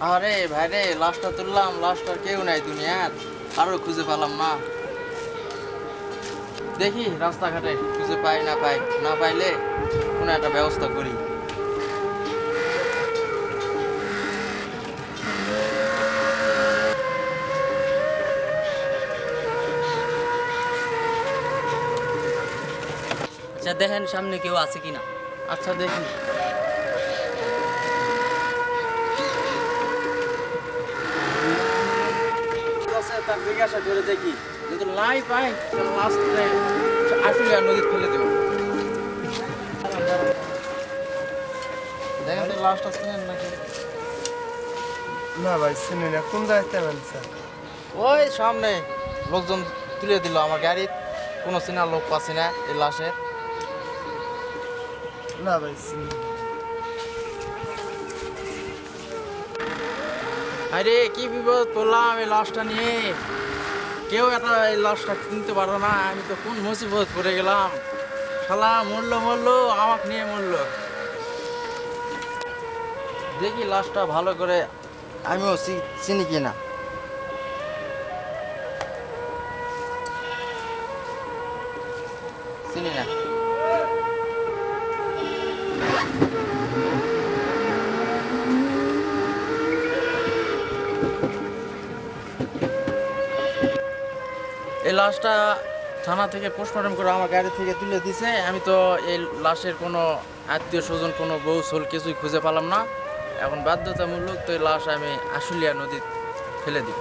আরে ভাই রে লাশটা তুললাম লাশটার কেউ নাই দুনিয়ার। আরও খুঁজে পেলাম না দেখি রাস্তাঘাটে খুঁজে পাই না পাই। না পাইলে কোনো একটা ব্যবস্থা করি। আচ্ছা দেখেন সামনে কেউ আছে কিনা? আচ্ছা দেখি। তার জিজ্ঞাসা করে দেখি যদি নাই পাই লাস্টে আটুলিয়া নদীতে ফেলে দেবো দেখেন তো লাস্ট আসছেন নাকি? না ভাই চিনি না। কোন জায়গাতে ওই সামনে লোকজন তুলে দিল আমার গাড়ি কোনো চিনা লোক পাচ্ছি না এই লাশের। না ভাই চিনি আরে, কি বিপদ পড়লাম এই লাশটা নিয়ে? কেউ একটা এই লাশটা কিনতে পারো না, আমি তো কোন মুসিবত পড়ে গেলাম। শালা, মরলো মরলো, আমাকে নিয়ে মরলো। দেখি লাশটা ভালো করে, আমিও চিনি কিনা। চিনি না। লাশটা থানা থেকে পোস্টমর্টম করে আমার গাড়ি থেকে তুলে দিছে। আমি তো এই লাশের কোনো আত্মীয় স্বজন, কোনো বউ সোল কিছুই খুঁজে পেলাম না। এখন বাধ্যতামূলক তো এই লাশ আমি আশুলিয়া নদীতে ফেলে দিব।